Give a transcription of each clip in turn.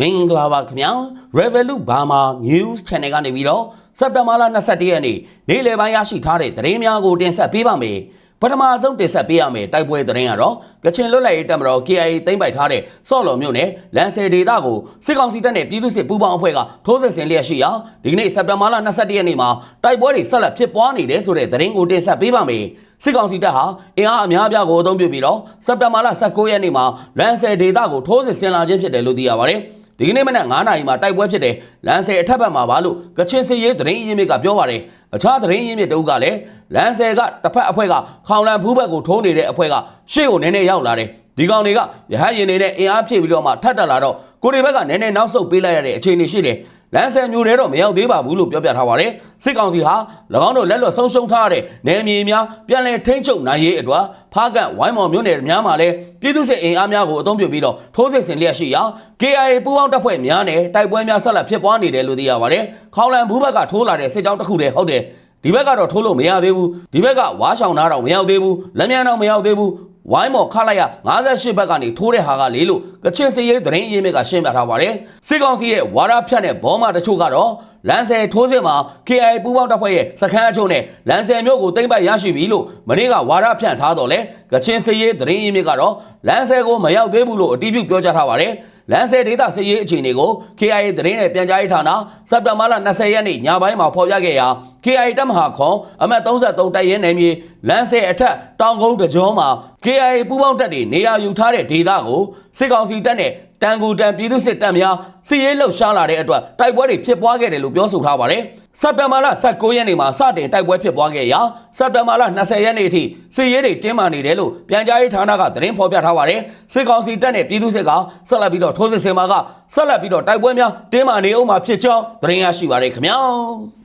မင်္ဂလာပါခင်ဗျာ Revolut Burma News Channel ကနေပြီးတော့စက်တဘာလ22ရက်နေ့နေ့လယ်ပိုင်းရရှိထားတဲ့သတင်းများကိုတင်ဆက်ပေးပါမယ်ပထမဆုံးတင်ဆက်ပေးရမယ်တိုက်ပွဲသတင်းကတော့ကချင်လွတ်လပ်ရေးတပ်မတော် KIA သိမ်းပိုက်ထားတဲ့စော့လော်မြို့နယ်လန်ဆယ်ဒေသကိုစစ်ကောင်စီတပ်နဲ့ပြည်သူ့စစ်ပူးပေါင်းအဖွဲ့ကထိုးစစ်ဆင်လျက်ရှိရာဒီကနေ့စက်တဘာလ22ရက်နေ့မှာတိုက်ပွဲတွေဆက်လက်ဖြစ်ပွားနေတယ်ဆိုတဲ့သတင်းကိုတင်ဆက်ပေးပါမယ်စစ်ကောင်စီတပ်ဟာအင်အားအများအပြားကိုအသုံးပြုပြီးတော့စက်တဘာလ19ရက်နေ့မှာလန်ဆယ်ဒေသကိုထိုးစစ်ဆင်လာခြင်းဖြစ်တယ်လို့သိရပါတယ် ဒီကနေ့မနက်9နာရီမှာတိုက်ပွဲဖြစ်တယ်လမ်းဆယ်အထက်ဘက်မှာပါလို့ကချင်စစ်ရေးသတင်းရင်းမြစ်ကပြောပါတယ်အခြားသတင်းရင်းမြစ်တုပ်ကလည်းလမ်းဆယ်ကတစ်ဖက်အဖွဲ့ကခေါင်လန်ဖူးဘက်ကိုထိုးနေတဲ့အဖွဲ့ကရှေ့ကိုနည်းနည်းရောက်လာတယ်ဒီကောင်တွေကရဟတ်ရင်တွေနဲ့အင်အားဖြည့်ပြီးတော့မှထပ်တက်လာတော့ကိုရီဘက်ကနည်းနည်းနောက်ဆုတ်ပေးလိုက်ရတဲ့အခြေအနေရှိတယ် လမ်းဆယ်မျိုးတွေတော့မရောက်သေးပါဘူးလို့ပြောပြထားပါတယ်စစ်ကောင်စီဟာ၎င်းတို့လက်လွတ်ဆုံးရှုံးထားတဲ့နယ်မြေများပြန်လည်ထိန်းချုပ်နိုင်ရေးအတွက်ဖားကန့်ဝိုင်းမော်မြို့နယ်များမှာလည်းပြည်သူ့စစ်အင်အားများကိုအုံပြုပြီးတော့ထိုးစစ်ဆင်လျက်ရှိရာ KIA ပူးပေါင်းတပ်ဖွဲ့များနဲ့တိုက်ပွဲများဆက်လက်ဖြစ်ပွားနေတယ်လို့သိရပါတယ်ခေါင်လန်ဘူးဘက်ကထိုးလာတဲ့စစ်ကြောင်းတစ်ခုတည်းဟုတ်တယ်ဒီဘက်ကတော့ထိုးလို့မရသေးဘူးဒီဘက်ကဝါရှောင်နာတော့မရောက်သေးဘူးလက်မြန်တော့မရောက်သေးဘူး ဝိုင်းမော်ခလိုက်ရ58ဘက်ကနေထိုးတဲ့ဟာကလေလို့ကချင်စရေးသတင်းအရင်းမြစ်ကရှင်းပြထားပါတယ်စစ်ကောင်စီရဲ့ဝါရဖြတ်တဲ့ဘောမာတချို့ကတော့လန်ဆယ်ထိုးစစ်မှာ KI ပူးပေါင်းတပ်ဖွဲ့ရဲ့စခန်းအချို့နဲ့လန်ဆယ်မြို့ကိုသိမ်းပိုက်ရရှိပြီလို့မနေ့ကဝါရဖြန့်ထားတော့လေကချင်စရေးသတင်းအရင်းမြစ်ကတော့လန်ဆယ်ကိုမရောက်သေးဘူးလို့အတည်ပြုပြောကြားထားပါတယ် လန်ဆယ်ဒေသစစ်ရေးအခြေအနေကို KIA သတင်းနဲ့ပြန်ကြားရေးဌာနစက်တင်ဘာလ20ရက်နေ့ညပိုင်းမှာဖော်ပြခဲ့ရာ KIA တပ်မဟာခွန်အမှတ်33တိုက်ရဲနယ်မြေလန်ဆယ်အထက်တောင်ကုန်းတကြောမှာ KIA ပူးပေါင်းတပ်တွေနေရာယူထားတဲ့ဒေသကိုစစ်ကောင်စီတပ်နဲ့တန်ကူတန်ပြည်သူစစ်တပ်များစစ်ရေးလှုပ်ရှားလာတဲ့အတွက်တိုက်ပွဲတွေဖြစ်ပွားခဲ့တယ်လို့ပြောဆိုထားပါတယ် စက်တင်ဘာလ19ရက်နေ့မှာစတင်တိုက်ပွဲဖြစ်ပွားခဲ့ရာစက်တင်ဘာလ20ရက်နေ့အထိစစ်ရေးတွေတင်းမာနေတယ်လို့ပြန်ကြားရေးဌာနကသတင်းဖော်ပြထားပါတယ်စစ်ကောင်စီတပ်နဲ့ပြည်သူစစ်ကဆက်လက်ပြီးတော့ထိုးစစ်ဆင်မှာကဆက်လက်ပြီးတော့တိုက်ပွဲများတင်းမာနေအောင်မှာဖြစ်ကြောင်းသတင်းရရှိပါတယ်ခင်ဗျာ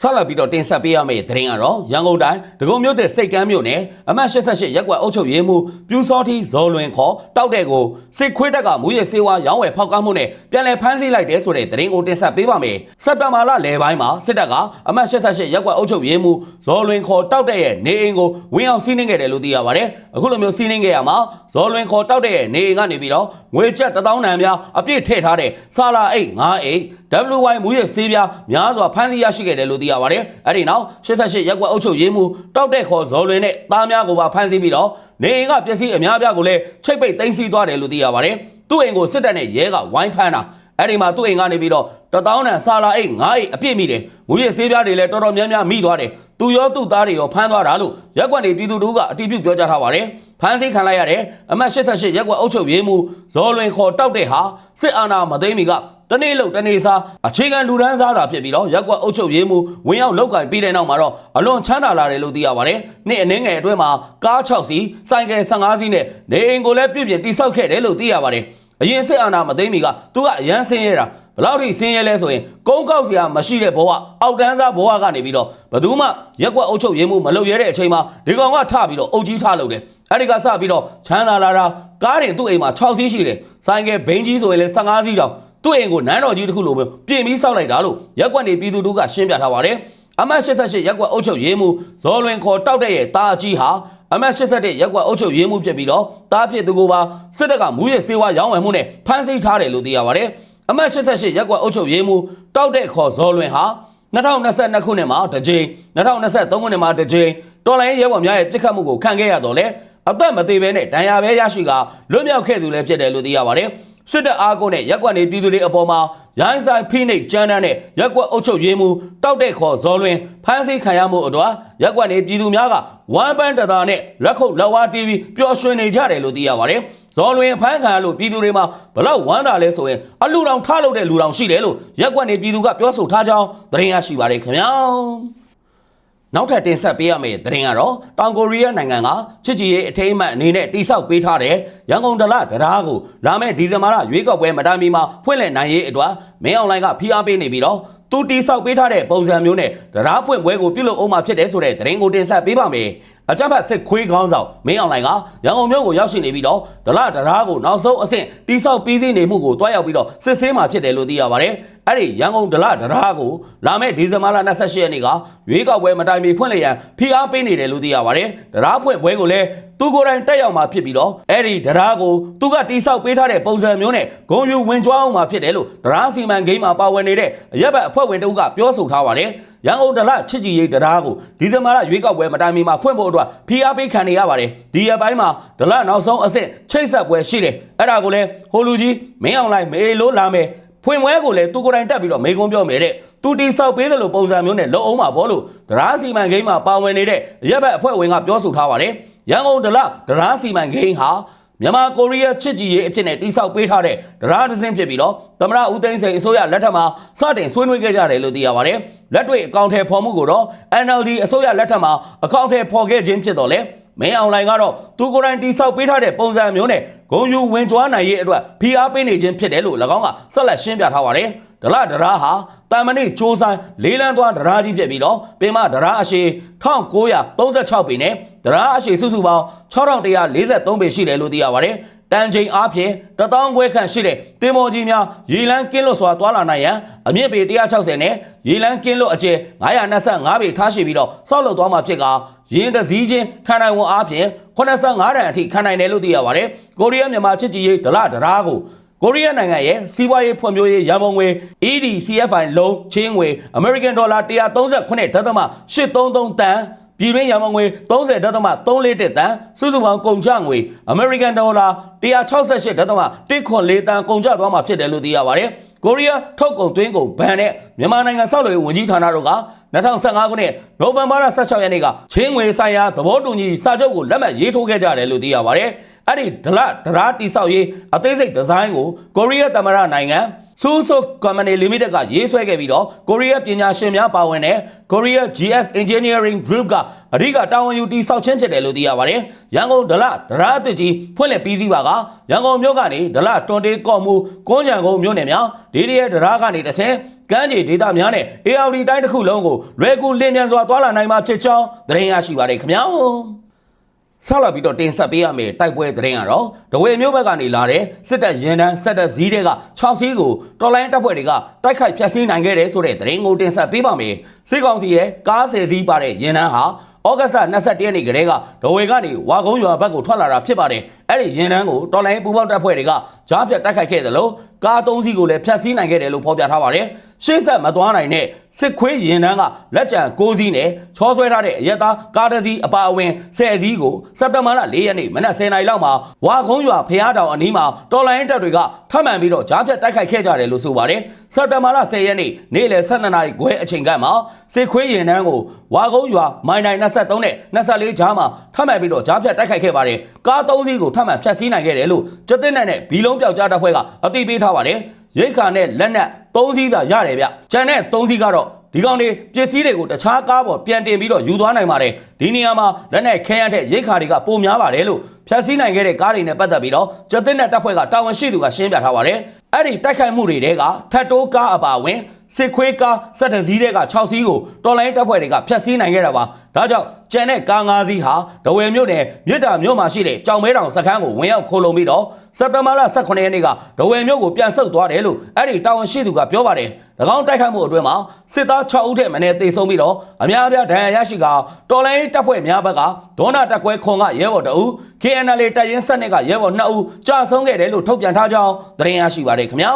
ဆက်လက်ပြီးတော့တင်ဆက်ပေးရမယ့်သတင်းကတော့ရန်ကုန်တိုင်းဒဂုံမြို့တဲ့စိတ်ကမ်းမြို့နယ်အမှတ်88ရက်ကွက်အုပ်ချုပ်ရေးမှူးပြူစောတိဇော်လွင်ခေါ်တောက်တဲ့ကိုစစ်ခွေးတက်ကမူရစေဝါရောင်းဝယ်ဖောက်ကားမှုနဲ့ပြန်လည်ဖမ်းဆီးလိုက်တဲ့ဆိုတဲ့သတင်းကိုတင်ဆက်ပေးပါမယ်စက်တဘာလလယ်ပိုင်းမှာစစ်တပ်ကအမှတ်88ရက်ကွက်အုပ်ချုပ်ရေးမှူးဇော်လွင်ခေါ်တောက်တဲ့ရဲ့နေအိမ်ကိုဝင်အောင်စီးနှင်းခဲ့တယ်လို့သိရပါတယ်အခုလိုမျိုးစီးနှင်းခဲ့ရမှာဇော်လွင်ခေါ်တောက်တဲ့ရဲ့နေအိမ်ကနေပြီးတော့ငွေကျပ်1000တန်များအပြည့်ထည့်ထားတဲ့ဆာလာအိတ်9အိတ် WY မူရစေးပြားများစွာဖမ်းဆီးရရှိခဲ့တယ်လို့သိရပါတယ်အဲ့ဒီနောက်88ရက်ကွက်အုပ်ချုပ်ရေးမှူးတောက်တဲ့ခေါ်ဇော်လွင်နဲ့သားများကိုပါဖမ်းဆီးပြီးတော့နေအိမ်ကပစ္စည်းအများအပြားကိုလည်းချိတ်ပိတ်သိမ်းဆည်းသွားတယ်လို့သိရပါတယ်သူ့အိမ်ကိုစစ်တပ်နဲ့ရဲကဝိုင်းဖမ်းတာအဲ့ဒီမှာသူ့အိမ်ကနေပြီးတော့တထောင်းတန်ဆာလာအိတ်9အိတ်အပြည့်မိတယ်မူရစေးပြားတွေလည်းတော်တော်များများမိသွားတယ်သူရောသူ့သားတွေရောဖမ်းသွားတာလို့ရက်ကွက်နေပြည်သူတို့ကအတည်ပြုပြောကြားထားပါတယ်ဖမ်းဆီးခံလိုက်ရတဲ့အမှတ်88ရက်ကွက်အုပ်ချုပ်ရေးမှူးဇော်လွင်ခေါ်တောက်တဲ့ဟာစစ်အာဏာမသိမ်းမီက တနေ့လို့တနေ့စားအခြေခံလူဒန်းစားတာဖြစ်ပြီးတော့ရက်ကွက်အုပ်ချုပ်ရေးမှူးဝင်ရောက်လောက်ကင်ပြီးတဲ့နောက်မှာတော့အလွန်ချမ်းသာလာတယ်လို့သိရပါတယ်။နေ့အနှင်းငယ်အတွင်းမှာကား6စီး၊စိုင်ကယ်15စီးနဲ့နေအိမ်ကိုလည်းပြည့်ပြည့်တိဆောက်ခဲ့တယ်လို့သိရပါတယ်။အရင်စစ်အာဏာမသိမ်းမီကသူကအရန်ဆင်းရဲတာဘယ်လောက်ထိဆင်းရဲလဲဆိုရင်ကုန်းကောက်စရာမရှိတဲ့ဘဝအောက်တန်းစားဘဝကနေပြီးတော့ဘယ်သူမှရက်ကွက်အုပ်ချုပ်ရေးမှုမလုပ်ရတဲ့အချိန်မှာဒီကောင်ကထပြီးတော့အုပ်ကြီးထလုပ်တယ်အဲ့ဒီကစပြီးတော့ချမ်းသာလာတာကားတင်သူ့အိမ်မှာ6စီးရှိတယ်ဆိုင်ကယ်ဘိန်းကြီးဆိုရင်လည်း15စီးတောင် သူ့အိမ်ကိုနန်းတော်ကြီးတစ်ခုလိုမျိုးပြင်ပြီးစောက်လိုက်တာလို့ရက်ကွက်နေပြည်သူတို့ကရှင်းပြထားပါတယ်အမတ်88ရက်ကွက်အုပ်ချုပ်ရေးမှုဇော်လွင်ခေါ်တောက်တဲ့ရဲ့တာအကြီးဟာအမတ်87ရက်ကွက်အုပ်ချုပ်ရေးမှုဖြစ်ပြီးတော့တားဖြစ်သူကိုပါစစ်တပ်ကမူရစ်စေဝါရောင်းဝယ်မှုနဲ့ဖမ်းဆီးထားတယ်လို့သိရပါတယ်အမတ်88ရက်ကွက်အုပ်ချုပ်ရေးမှုတောက်တဲ့ခေါ်ဇော်လွင်ဟာ2022ခုနှစ်မှာတစ်ကြိမ်2023ခုနှစ်မှာတစ်ကြိမ်တော်လိုင်းရဲဘော်များရဲ့ပြစ်ခတ်မှုကိုခံခဲ့ရတော့လေအသက်မသေးဘဲနဲ့ဒဏ်ရာပဲရရှိကလွတ်မြောက်ခဲ့သူလည်းဖြစ်တယ်လို့သိရပါတယ် စစ်တပ်အားကိုနဲ့ရက်ကွက်နေပြည်သူတွေအပေါ်မှာရိုင်းဆိုင်ဖိနှိပ်ကြမ်းတမ်းတဲ့ရက်ကွက်အုပ်ချုပ်ရေးမှုတောက်တဲ့ခေါ်ဇော်လွင်ဖမ်းဆီးခံရမှုအတွက်ရက်ကွက်နေပြည်သူများကဝမ်ပန်းတသာနဲ့လက်ခုပ်လက်ဝါးတီးပြီးပျော်ရွှင်နေကြတယ်လို့သိရပါတယ်ဇော်လွင်ဖမ်းခံရလို့ပြည်သူတွေမှာဘလောက်ဝမ်းသာလဲဆိုရင်အလူတောင်ထားလို့တဲ့လူတောင်ရှိတယ်လို့ရက်ကွက်နေပြည်သူကပြောဆိုထားကြောင်းသတင်းရရှိပါတယ်ခင်ဗျာ နောက်ထပ်တင်ဆက်ပေးရမယ့်သတင်းကတော့တောင်ကိုရီးယားနိုင်ငံကချစ်ကြည်ရေးအထိမ်းအမှတ်အနေနဲ့တိစောက်ပေးထားတဲ့ရန်ကုန်ဒလတရားကိုလာမယ့်ဒီဇင်ဘာလရွေးကောက်ပွဲမတိုင်မီမှာဖွင့်လှစ်နိုင်ရေးအတွက်မင်းအွန်လိုင်းကဖိအားပေးနေပြီးတော့ သူတိစောက်ပေးထားတဲ့ပုံစံမျိုးနဲ့တရားပွင့်ပွဲကိုပြုလုပ်အောင်မှာဖြစ်တယ်ဆိုတဲ့သတင်းကိုတင်ဆက်ပေးပါမယ်အကြမ်းဖက်စစ်ခွေးခေါင်းဆောင်မင်းအွန်လိုင်းကရန်ကုန်မြို့ကိုရောက်ရှိနေပြီးတော့ဒလတရားကိုနောက်ဆုံးအဆင့်တိစောက်ပြီးစီးနေမှုကိုတွားရောက်ပြီးတော့စစ်ဆေးမှာဖြစ်တယ်လို့သိရပါတယ်အဲ့ဒီရန်ကုန်ဒလတရားကိုလာမယ့်ဒီဇင်ဘာလ28ရက်နေ့ကရွေးကောက်ပွဲမတိုင်မီဖွင့်လျက်ဖိအားပေးနေတယ်လို့သိရပါတယ်တရားဖွင့်ပွဲကိုလည်း သူကိုယ်တိုင်တက်ရောက်မှာဖြစ်ပြီးတော့အဲ့ဒီတရားကိုသူကတိဆောက်ပေးထားတဲ့ပုံစံမျိုးနဲ့ဂုံယူဝင်ကြွားအောင်မှာဖြစ်တယ်လို့တရားစီမံကိန်းမှာပါဝင်နေတဲ့အရက်ဘက်အဖွဲ့ဝင်တုန်းကပြောဆိုထားပါတယ်ရန်ကုန်ဒလချစ်ကြည်ရေးတရားကိုဒီဇင်ဘာလရွေးကောက်ပွဲမတိုင်မီမှာဖွင့်ဖို့အတွက်ဖိအားပေးခံနေရပါတယ်ဒီရက်ပိုင်းမှာဒလနောက်ဆုံးအဆင့်ချိတ်ဆက်ပွဲရှိတယ်အဲ့ဒါကိုလည်းဟိုလူကြီးမင်းအောင်လိုက်မေလို့လာမယ်ဖွင့်ပွဲကိုလည်းသူကိုယ်တိုင်တက်ပြီးတော့မေကုံပြောမယ်တဲ့သူတိဆောက်ပေးတယ်လို့ပုံစံမျိုးနဲ့လုံအောင်ပါဘောလို့တရားစီမံကိန်းမှာပါဝင်နေတဲ့ရက်ဘက်အဖွဲ့ဝင်ကပြောဆိုထားပါတယ် ရန်ကုန်ဒလတရားစီမံကိန်းဟာမြန်မာကိုရီးယားချစ်ကြည်ရေးအဖြစ်နဲ့တိဆောက်ပေးထားတဲ့တရားဒဇင်းဖြစ်ပြီးတော့သမရဦးသိန်းစိန်အစိုးရလက်ထက်မှာစတင်ဆွေးနွေးခဲ့ကြတယ်လို့သိရပါတယ်လက်တွေ့အကောင့်ထဲဖော်မှုကိုတော့ NLD အစိုးရလက်ထက်မှာအကောင့်ထဲဖော်ခဲ့ခြင်းဖြစ်တော့လေမင်းအွန်လိုင်းကတော့သူကိုယ်တိုင်တိဆောက်ပေးထားတဲ့ပုံစံမျိုးနဲ့ဂုံယူဝင်ကြွားနိုင်ရေးအတွက်ဖိအားပေးနေခြင်းဖြစ်တယ်လို့၎င်းကဆက်လက်ရှင်းပြထားပါတယ် ဒလဒရာဟာတာမဏိစ조사လေးလန်းသွားဒရာကြီးဖြစ်ပြီးတော့ပင်မဒရာအရှိ1936ပေနဲ့ဒရာအရှိစုစုပေါင်း6143ပေရှိတယ်လို့သိရပါတယ်တန်ချိန်အားဖြင့်တထောင်ခွဲခန့်ရှိတဲ့တင်မော်ကြီးများရေလန်းကင်းလွတ်စွာသွားလာနိုင်ရန်အမြင့်ပေ160နဲ့ရေလန်းကင်းလွတ်အကျယ်925ပေထားရှိပြီးတော့ဆောက်လုပ်သွားမှာဖြစ်ကရင်တစည်းချင်းခံနိုင်ဝန်အားဖြင့်85တန်အထိခံနိုင်တယ်လို့သိရပါတယ်ကိုရီးယားမြန်မာချစ်ကြည်ရေးဒလဒရာကို ကိုရီးယားနိုင်ငံရဲ့စီးပွားရေးဖွံ့ဖြိုးရေးရန်ပုံငွေ EDCFI လုံးချင်းငွေ American Dollar 138.833တန်ပြည်တွင်းရန်ပုံငွေ30.341တန်စုစုပေါင်းကုန်ကျငွေ American Dollar 168.194တန်ကုန်ကျသွားမှာဖြစ်တယ်လို့သိရပါတယ်ကိုရီးယားထုတ်ကုန်သွင်းကုန်ဘဏ်နဲ့မြန်မာနိုင်ငံဆောက်လုပ်ရေးဝန်ကြီးဌာနတို့က2015ခုနှစ်နိုဝင်ဘာလ16ရက်နေ့ကချင်းငွေဆိုင်ရာသဘောတူညီစာချုပ်ကိုလက်မှတ်ရေးထိုးခဲ့ကြတယ်လို့သိရပါတယ်။ အဲ့ဒီဒလဒရာတိဆောက်ရေးအသေးစိတ်ဒီဇိုင်းကိုကိုရီးယားသမ္မတနိုင်ငံဆူဆိုကွန်ပဏီလီမိတက်ကရေးဆွဲခဲ့ပြီးတော့ကိုရီးယားပညာရှင်များပါဝင်တဲ့ Korea GS Engineering Group ကအဓိကတာဝန်ယူတိဆောက်ခြင်းဖြစ်တယ်လို့သိရပါတယ်။ရန်ကုန်ဒလဒရာအသစ်ကြီးဖွင့်လှစ်ပြီးစီးပါကရန်ကုန်မြို့ကနေဒလတွန်တေးကော့မှုကွန်းချံကုန်းမြို့နယ်များဒီဒီရဲ့ဒရာကနေတစ်ဆင့်ကမ်းခြေဒေသများနဲ့ ARD တိုင်းတစ်ခုလုံးကိုလွယ်ကူလင်းမြန်စွာသွားလာနိုင်မှာဖြစ်ကြောင်းသတင်းရရှိပါတယ်ခင်ဗျာ ဆက်လာပြီးတော့တင်ဆက်ပေးရမယ်တိုက်ပွဲသတင်းကတော့ဒဝေမျိုးဘက်ကနေလာတဲ့စစ်တပ်ရင်တန်းစစ်တပ်ဇီးတွေက6စီးကိုတော်လိုင်းတပ်ဖွဲ့တွေကတိုက်ခိုက်ဖျက်ဆီးနိုင်ခဲ့တယ်ဆိုတဲ့သတင်းကိုတင်ဆက်ပေးပါမယ်စစ်ကောင်စီရဲ့ကားဆယ်စီးပါတဲ့ရင်တန်းဟာဩဂတ်စ်လ21ရက်နေ့ကတည်းကဒဝေကနေဝါကုန်းရွာဘက်ကိုထွက်လာတာဖြစ်ပါတယ် အဲ့ဒီရင်တန်းကိုတော်လိုင်းပူပေါက်တပ်ဖွဲ့တွေကကြားဖြတ်တိုက်ခိုက်ခဲ့တယ်လို့ကား၃စီးကိုလည်းဖျက်ဆီးနိုင်ခဲ့တယ်လို့ဖော်ပြထားပါတယ်ရှေ့ဆက်မသွားနိုင်တဲ့စစ်ခွေးရင်တန်းကလက်ကျန်၉စီးနဲ့ချောဆွဲထားတဲ့အရက်သားကားတစ်စီးအပါအဝင်၁၀စီးကိုစက်တဘာလ၄ရက်နေ့မနက်10:00နာရီလောက်မှာဝါကုန်းရွာဖျားတောင်အနီးမှာတော်လိုင်းတပ်တွေကထပ်မံပြီးတော့ကြားဖြတ်တိုက်ခိုက်ခဲ့ကြတယ်လို့ဆိုပါတယ်စက်တဘာလ10ရက်နေ့နေ့လယ်12နာရီခွဲအချိန်ကမှစစ်ခွေးရင်တန်းကိုဝါကုန်းရွာမိုင်တိုင်း23နဲ့24ကြားမှာထပ်မံပြီးတော့ကြားဖြတ်တိုက်ခိုက်ခဲ့ပါတယ်ကား၃စီးကိုထပ်မံဖျက်ဆီးနိုင်ခဲ့တယ်လို့ကျက်တဲ့နဲ့ဘီလုံးပြောက်ကြားတပ်ဖွဲ့ကအသိပေးထားပါတယ်ရိတ်ခါနဲ့လက်နက်၃စီးသာရတယ်ဗျကျန်တဲ့၃စီးကတော့ဒီကောင်တွေပစ္စည်းတွေကိုတခြားကားပေါ်ပြန်တင်ပြီးတော့ယူသွားနိုင်ပါတယ်ဒီနေရာမှာလက်နက်ခဲရတဲ့ရိတ်ခါတွေကပုံများပါတယ်လို့ဖျက်ဆီးနိုင်ခဲ့တဲ့ကားတွေနဲ့ပတ်သက်ပြီးတော့ကျက်တဲ့နဲ့တပ်ဖွဲ့ကတာဝန်ရှိသူကရှင်းပြထားပါတယ်အဲ့ဒီတိုက်ခိုက်မှုတွေတဲကထတ်တိုးကားအပါအဝင် စစ်ခွေးကားစက်တစည်းတွေက6စီးကိုတော်လိုင်းတပ်ဖွဲ့တွေကဖျက်ဆီးနိုင်ခဲ့တာပါဒါကြောင့်ကျန်တဲ့ကား5စီးဟာဒဝယ်မြို့နယ်မြစ်တာမြို့မှာရှိတဲ့ကြောင်မဲတောင်စခန်းကိုဝင်ရောက်ခိုးလုံပြီးတော့စက်တဘာလ18ရက်နေ့ကဒဝယ်မြို့ကိုပြန်ဆုတ်သွားတယ်လို့အဲ့ဒီတာဝန်ရှိသူကပြောပါတယ်၎င်းတိုက်ခိုက်မှုအတွင်းမှာစစ်သား6ဦးထက်မနည်းသေဆုံးပြီးတော့အများအပြားဒဏ်ရာရရှိကတော်လိုင်းတပ်ဖွဲ့များဘက်ကဒေါနာတက်ခွဲခွန်ကရဲဘော်တအူ KNL တပ်ရင်းဆက်နှစ်ကရဲဘော်2ဦးကြာဆုံးခဲ့တယ်လို့ထုတ်ပြန်ထားကြောင်းသတင်းရရှိပါတယ်ခင်ဗျာ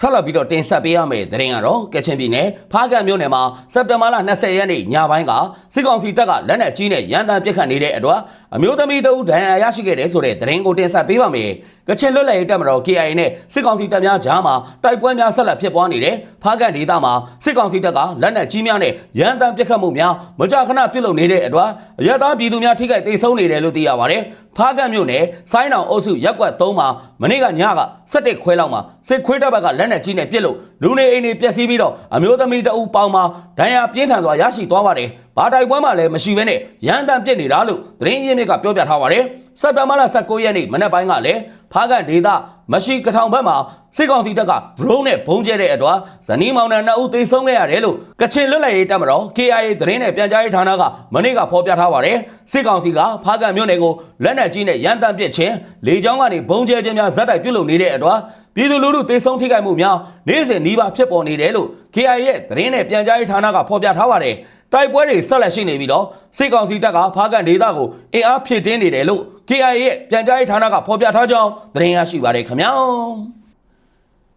ဆက်လက်ပြီးတော့တင်ဆက်ပေးရမယ့်သတင်းကတော့ကချင်ပြည်နယ်ဖားကန့်မြို့နယ်မှာစက်တင်ဘာလ20ရက်နေ့ညပိုင်းကစစ်ကောင်စီတပ်ကလက်နက်ကြီးနဲ့ရန်တမ်းပစ်ခတ်နေတဲ့အတွက်အမျိုးသမီးတဦးဒဏ်ရာရရှိခဲ့တယ်ဆိုတဲ့သတင်းကိုတင်ဆက်ပေးပါမယ်။ကချင်လွတ်လပ်ရေးတပ်မတော် KIA နဲ့စစ်ကောင်စီတပ်များကြားမှာတိုက်ပွဲများဆက်လက်ဖြစ်ပွားနေတယ်။ဖားကန့်ဒေသမှာစစ်ကောင်စီတပ်ကလက်နက်ကြီးများနဲ့ရန်တမ်းပစ်ခတ်မှုများမကြာခဏပြုလုပ်နေတဲ့အတွက်အရက်သားပြည်သူများထိခိုက်ဒေဆုံးနေတယ်လို့သိရပါတယ်။ဖားကန့်မြို့နယ်ဆိုင်းတောင်အုပ်စုရက်ကွက်3မှာမနေ့ကညက17ခွဲလောက်မှာစစ်ခွေးတပ်ဘက်ကလက်နက်ကြီးနဲ့ပစ်လို့လူနေအိမ်တွေပျက်စီးပြီးတော့အမျိုးသမီးတအုပ်ပေါင်းမှာဒဏ်ရာပြင်းထန်စွာရရှိသွားပါတယ်။ ဘာတိုက်ပွဲမှလည်းမရှိဘဲနဲ့ရန်တမ်းပစ်နေတာလို့သတင်းရင်းမြစ်ကပြောပြထားပါတယ်။စက်တဘာလ19ရက်နေ့မနက်ပိုင်းကလည်းဖားကန့်ဒေသမရှိကထောင်ဘက်မှာစစ်ကောင်စီတပ်က drone နဲ့ဘုံကျဲတဲ့အတွက်ဇနီးမောင်နှံနှစ်ဦးသေဆုံးခဲ့ရတယ်လို့ကချင်လွတ်လပ်ရေးတပ်မတော် KIA သတင်းနဲ့ပြန်ကြားရေးဌာနကမနေ့ကဖော်ပြထားပါတယ်စစ်ကောင်စီကဖားကန့်မြို့နယ်ကိုလက်နက်ကြီးနဲ့ရန်တမ်းပစ်ခြင်းလေကြောင်းကနေဘုံကျဲခြင်းများဇက်တိုက်ပြုလုပ်နေတဲ့အတွက်ပြည်သူလူထုသေဆုံးထိခိုက်မှုများနေ့စဉ်နှီးပါဖြစ်ပေါ်နေတယ်လို့ KIA ရဲ့သတင်းနဲ့ပြန်ကြားရေးဌာနကဖော်ပြထားပါတယ် တိုက်ပွဲတွေဆက်လက်ရှိနေပြီးတော့စစ်ကောင်စီတပ်ကဖားကန်ဒေသကိုအင်အားဖြည့်တင်းနေတယ်လို့ KIA ရဲ့ပြန်ကြားရေးဌာနကဖော်ပြထားကြောင်းသတင်းရရှိပါတယ်ခင်ဗျာ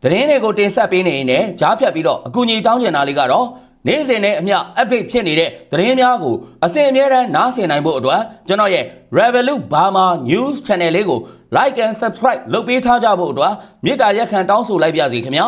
သတင်းတွေကိုတင်ဆက်ပေးနေရင်လည်းကြားဖြတ်ပြီးတော့အကူအညီတောင်းချင်တာလေးကတော့နေ့စဉ်နဲ့အမျှ update ဖြစ်နေတဲ့သတင်းများကိုအစဉ်အမြဲတမ်းနားဆင်နိုင်ဖို့အတွက်ကျွန်တော်ရဲ့ Revolut Burma News Channel လေးကို like and subscribe လုပ်ပေးထားကြဖို့အတွက်မေတ္တာရက်ခံတောင်းဆိုလိုက်ပါစီခင်ဗျာ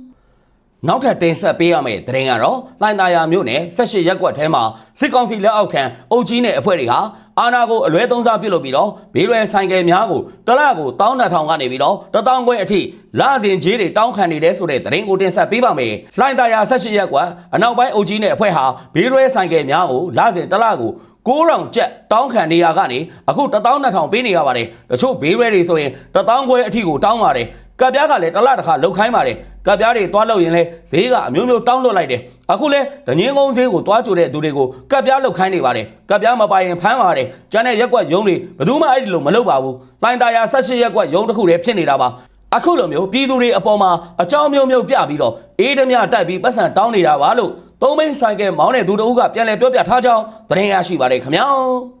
နောက်ထပ်တင်ဆက်ပေးရမယ့်သတင်းကတော့လိုင်သာယာမြို့နယ်18ရပ်ကွက်ထဲမှာစစ်ကောင်စီလက်အောက်ခံအုပ်ကြီးနဲ့အဖွဲ့တွေဟာအာဏာကိုအလွဲသုံးစားပြုလုပ်ပြီးတော့ဘေးရွယ်ဆိုင်ကယ်များကိုတစ်လကို1200ကနေပြီးတော့1000ခွဲအထိလစဉ်ကြီးတွေတောင်းခံနေတဲ့ဆိုတဲ့သတင်းကိုတင်ဆက်ပေးပါမယ်။လိုင်သာယာ18ရပ်ကွက်အနောက်ပိုင်းအုပ်ကြီးနဲ့အဖွဲ့ဟာဘေးရွယ်ဆိုင်ကယ်များကိုလစဉ်တစ်လကို9000ကျပ်တောင်းခံနေရကနေအခု12000ပေးနေရပါတယ်တချို့ဘေးရွယ်တွေဆိုရင်1000ခွဲအထိကိုတောင်းပါတယ် ကပ်ပြားကလည်းတစ်လတစ်ခါလောက်ခိုင်းပါတယ်ကပ်ပြားတွေသွားလို့ရင်လဲဈေးကအမျိုးမျိုးတောင်းလွတ်လိုက်တယ်အခုလဲဒငင်းကုန်းဈေးကိုသွားကြိုတဲ့သူတွေကိုကပ်ပြားလောက်ခိုင်းနေပါတယ်ကပ်ပြားမပိုင်ရင်ဖမ်းပါတယ်ကျန်တဲ့ရက်ကွက်ယုံတွေဘယ်သူမှအဲ့ဒီလိုမလုပ်ပါဘူးလိုင်တာယာ18ရက်ကွက်ယုံတစ်ခုတည်းဖြစ်နေတာပါအခုလိုမျိုးပြည်သူတွေအပေါ်မှာအကြောင်းမျိုးမျိုးပြပြီးတော့အေးဓမြတိုက်ပြီးပတ်စံတောင်းနေတာပါလို့သုံးမိန်ဆိုင်ကမောင်းတဲ့သူတအုပ်ကပြန်လည်ပြောပြထားကြောင်းသတင်းရရှိပါတယ်ခင်ဗျာ